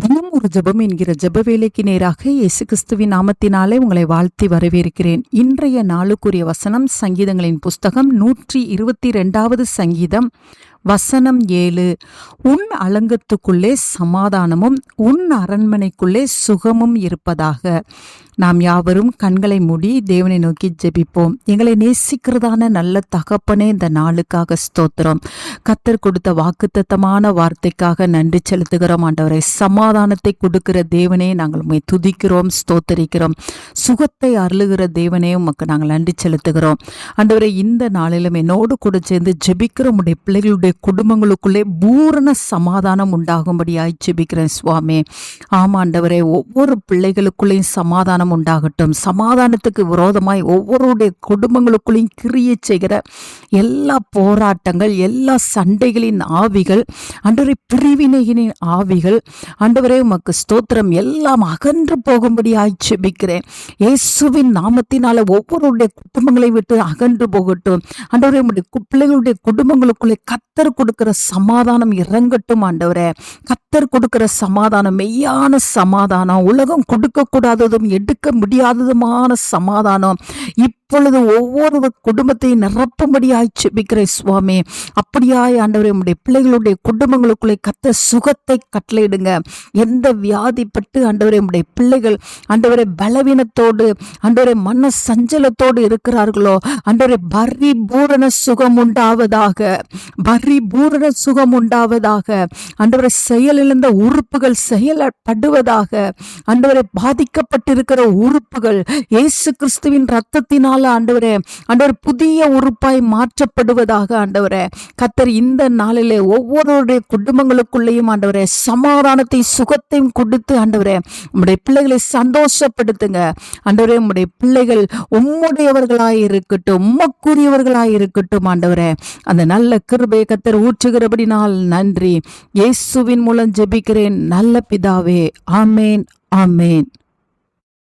தினம் ஒரு ஜபம் என்கிற ஜப வேலைக்கு நேராக இயேசு கிறிஸ்துவின் நாமத்தினாலே உங்களை வாழ்த்தி வரவேற்கிறேன். இன்றைய நாளுக்குரிய வசனம் சங்கீதங்களின் புஸ்தகம் நூற்றி இருபத்தி ரெண்டாவது சங்கீதம் வசனம் ஏழு. உன் அலங்கத்துக்குள்ளே சமாதானமும் உன் அரண்மனைக்குள்ளே சுகமும் இருப்பதாக. நாம் யாவரும் கண்களை மூடி தேவனை நோக்கி ஜெபிப்போம். எங்களை நேசிக்கிறதான நல்ல தகப்பனே இந்த நாளுக்காக ஸ்தோத்திரம். கத்தர் கொடுத்த வாக்குத்தத்தமான வார்த்தைக்காக நன்றி செலுத்துகிறோம். ஆண்டவரை சமாதானத்தை கொடுக்கிற தேவனே நாங்கள் உண்மை துதிக்கிறோம் ஸ்தோத்தரிக்கிறோம். சுகத்தை அருளுகிற தேவனே உமக்கு நாங்கள் நன்றி செலுத்துகிறோம். ஆண்டவரை இந்த நாளிலும் என்னோடு கூட சேர்ந்து ஜெபிக்கிற உடைய பிள்ளைகளுடைய குடும்பங்களுக்குள்ளே பூரண சமாதானம் உண்டாகும்படியாய் ஜெபிக்கிறேன் சுவாமி. ஆமாண்டவரே ஒவ்வொரு பிள்ளைகளுக்குள்ளேயும் சமாதானம் உண்டாகட்டும். சமாதானத்துக்கு விரோதமாய் ஒவ்வொருடைய குடும்பங்களுக்குள்ளேயும் கிரியை செய்கிற எல்லா போராட்டங்கள் எல்லா சண்டைகளின் ஆவிகள் அன்றரை பிரிவினைகளின் ஆவிகள் ஆண்டவரே உமக்கு ஸ்தோத்திரம். எல்லாம் அகன்று போகும்படியாய் ஜெபிக்கிறேன். இயேசுவின் நாமத்தினால ஒவ்வொருடைய குடும்பங்களை விட்டு அகன்று போகட்டும். ஆண்டவரே உங்களுடைய பிள்ளைகளுடைய குடும்பங்களுக்குள்ளே கத்த கத்தர் கொடுக்கிற சமாதானம் இறங்கட்டும் ஆண்டவரே. கத்தர் கொடுக்கிற சமாதானம் மெய்யான சமாதானம் உலகம் கொடுக்கக்கூடாததும் எடுக்க முடியாததுமான சமாதானம். இப்பொழுது ஒவ்வொரு குடும்பத்தையும் நிரப்பும்படியாய் செபிக்கிறேன் சுவாமி. அப்படியாய் ஆண்டவரே உடைய பிள்ளைகளுடைய குடும்பங்களுக்குள்ளே கத்த சுகத்தை கட்டளையிடுங்க. எந்த வியாதிப்பட்டு ஆண்டவரே உம்முடைய பிள்ளைகள் ஆண்டவரே பலவீனத்தோடு ஆண்டவரே மன சஞ்சலத்தோடு இருக்கிறார்களோ ஆண்டவரே பரிபூரண சுகம் உண்டாவதாக பரிபூரண சுகம் உண்டாவதாக ஆண்டவரை செயலிழந்த உறுப்புகள் செயல்படுவதாக ஆண்டவரை பாதிக்கப்பட்டிருக்கிற உறுப்புகள் இயேசு கிறிஸ்துவின் ரத்தத்தினால ஆண்டவரே ஆண்டவர் புதிய உறுப்பாய் மாற்றப்படுவதாக ஆண்டவரே கத்தர் இந்த நாளிலே ஒவ்வொருடைய குடும்பங்களுக்குள்ளேயும் ஆண்டவரே சமாதானத்தை சுகத்தையும் கொடுத்து ஆண்டவரே உம்முடைய பிள்ளைகளை சந்தோஷப்படுத்துங்க. ஆண்டவரே உம்முடைய பிள்ளைகள் உம்முடையவர்களாய் இருக்கட்டும் உம்மக்குரியவர்களாய் இருக்கட்டும் ஆண்டவரே. அந்த நல்ல கிருபை கத்தர் ஊற்றுகிறபடினால் நன்றி. இயேசுவின் மூலம் ஜெபிக்கிறேன் நல்ல பிதாவே. ஆமேன் ஆமேன்.